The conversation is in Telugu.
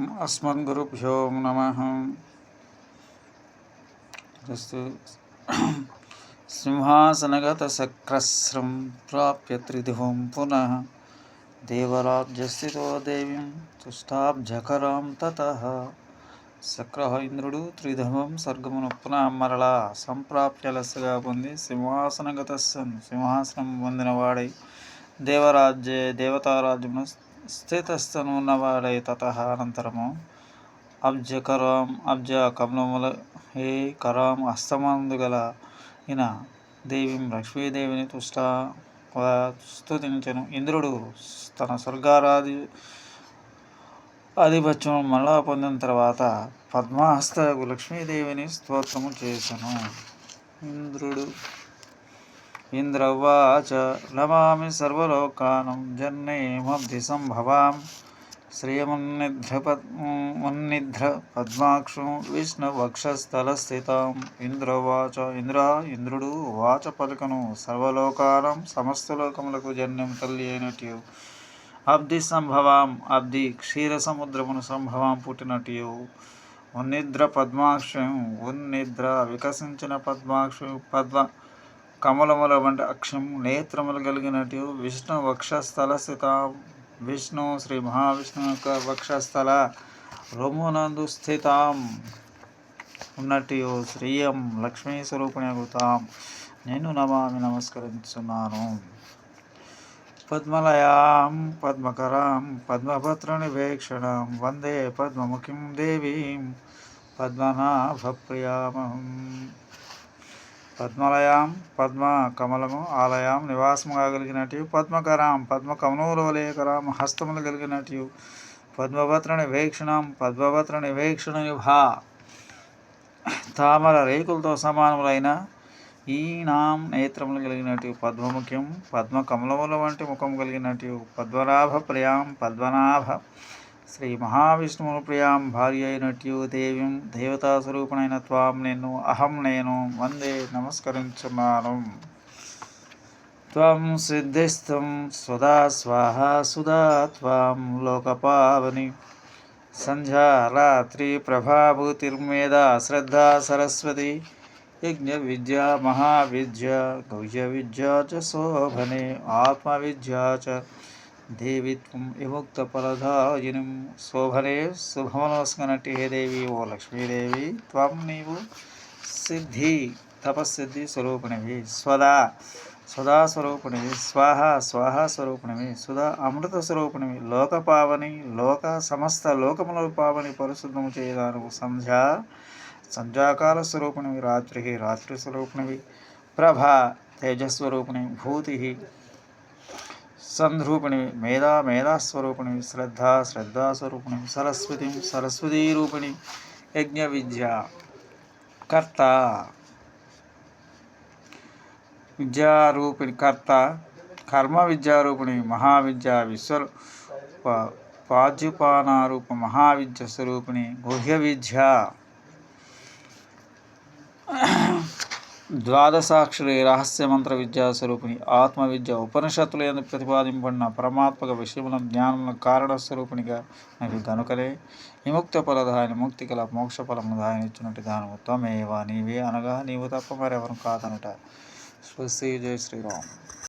अस्मद्गुरुभ्यो नमः अस्तु सिंहासनगतशक्रस्रं प्राप्य त्रिधुवं पुनः దేవరాజ్యస్థితో దేవీం తుష్టాబ్జకరాం తత శక్రహ ఇంద్రుడు త్రిధమం స్వర్గమును పునః మరలా సంప్రాప్య లెస్సగా పొంది సింహాసనగత సింహాసనం పొందినవాడై దేవరాజ్య దేవతారాజ్యమును స్థితస్థను ఉన్నవాడై తత అనంతరము అబ్జకరాం అబ్జ కమలముల హే కరాం హస్తమందు గల ఇన దేవిం లక్ష్మీదేవిని తుష్ట స్తుతించను. ఇంద్రుడు తన స్వర్గారాధి ఆధిపత్యం మళ్ళా పొందిన తర్వాత పద్మాహస్తకు లక్ష్మీదేవిని స్తోత్రము చేశాను ఇంద్రుడు ఇంద్రవాచ నమామి సర్వలోకానం జన్నేమబ్ధి సంభవాం. శ్రియమున్నిధ్ర పద్మాక్షు పద్మాక్షం ఇంద్ర ఇంద్రవాచ ఇంద్ర ఇంద్రుడు వాచ పలుకను సర్వలోకానం సమస్త లోకములకు జన్యం తల్లి అయినట్టు. అబ్ది సంభవాం అబ్ది క్షీర సముద్రమును సంభవాం పుట్టినట్టు. ఉన్నిద్ర పద్మాక్షం ఉన్నిద్ర వికసించిన పద్మాక్షం పద్మ కమలముల వంటి అక్షం నేత్రములు కలిగినట్టు విష్ణు వక్షస్థల స్థిత. విష్ణు శ్రీ మహావిష్ణు యొక్క వక్షస్థల రొమునందు స్థితం. ఉన్నట్టు శ్రీయం లక్ష్మీ స్వరూపిణి అగుతాం. నేను నమామి నమస్కరించున్నాను పద్మలయాం పద్మకరాం పద్మభద్రనివేక్షణం వందే పద్మముఖిం దేవీం పద్మనాభప్రియామహం. పద్మలయాం పద్మ కమలము ఆలయం నివాసముగా కలిగినట్టు పద్మకరాం పద్మ కమలముల వలయకరాం హస్తములు కలిగినట్టు పద్మభద్ర నివేక్షణం పద్మభద్ర నివేక్షణ భా తామర రేకులతో సమానములైన ఈనాం నేత్రములు కలిగినట్టు పద్మముఖ్యం పద్మ కమలముల వంటి ముఖం కలిగినట్టు పద్మనాభ ప్రియాం పద్మనాభ శ్రీ మహావిష్ణువును ప్రియాం భార్య అయినట్టు దేవిం దేవతాస్వరూపునైన త్వాం నేను అహం నేను వందే నమస్కరించున్నాను. త్వం సిద్ధిస్థం సుధా స్వాహ సుధా త్వాం లోకపావని. సంధ్యా రాత్రి ప్రభాభూతిర్మేధ శ్రద్ధా సరస్వతి. యజ్ఞ విద్య మహావిద్య గౌయ విద్య చ శోభనే ఆత్మవిద్య చ దేవిత్వం విముక్త ఫలదాయినం శోభనే శుభమనస్కనటి. హే దేవి ఓ లక్ష్మీదేవి త్వం నీవు సిద్ధి తపస్సిద్ధి స్వరూపిణివి. స్వదా సుధా స్వరూపిణివి. స్వాహ స్వాహ స్వరూపిణివి. సుధా అమృత స్వరూపిణివి. లోక పావని లోక సమస్త లోకముల పావని పరిశుద్ధము చేయదాను సంధ్యా సంధ్యాకాల స్వరూపిణివి. రాత్రి రాత్రి స్వరూపిణివి. ప్రభ తేజస్వరూపిణి. భూతి సంధ్రూపిణి మేధా మేధాస్వరూపిణి శ్రద్ధ శ్రద్ధాస్వరూపిణి సరస్వతి సరస్వతీ రూపిణి యజ్ఞ విద్య కర్త విద్యారూపిణి కర్త కర్మ విద్యారూపిణి మహావిద్య విశ్వ పాద్యుపానారూప మహావిద్య స్వరూపిణి గుహ్య విద్య ద్వాదశాక్షరి రహస్య మంత్ర విద్యా స్వరూపిణి ఆత్మవిద్య ఉపనిషత్తులు ఎందుకు ప్రతిపాదింపడిన పరమాత్మక విషయముల జ్ఞానముల కారణ స్వరూపిణిగా నాకు గనుకలే. విముక్త ఫలదాయని ముక్తి కల మోక్ష ఫలము దాయని ఇచ్చినట్టు దానము త్వమేవా నీవే అనగా నీవు తప్ప మరెవరు కాదనట. స్వస్తి జయ శ్రీరామ్.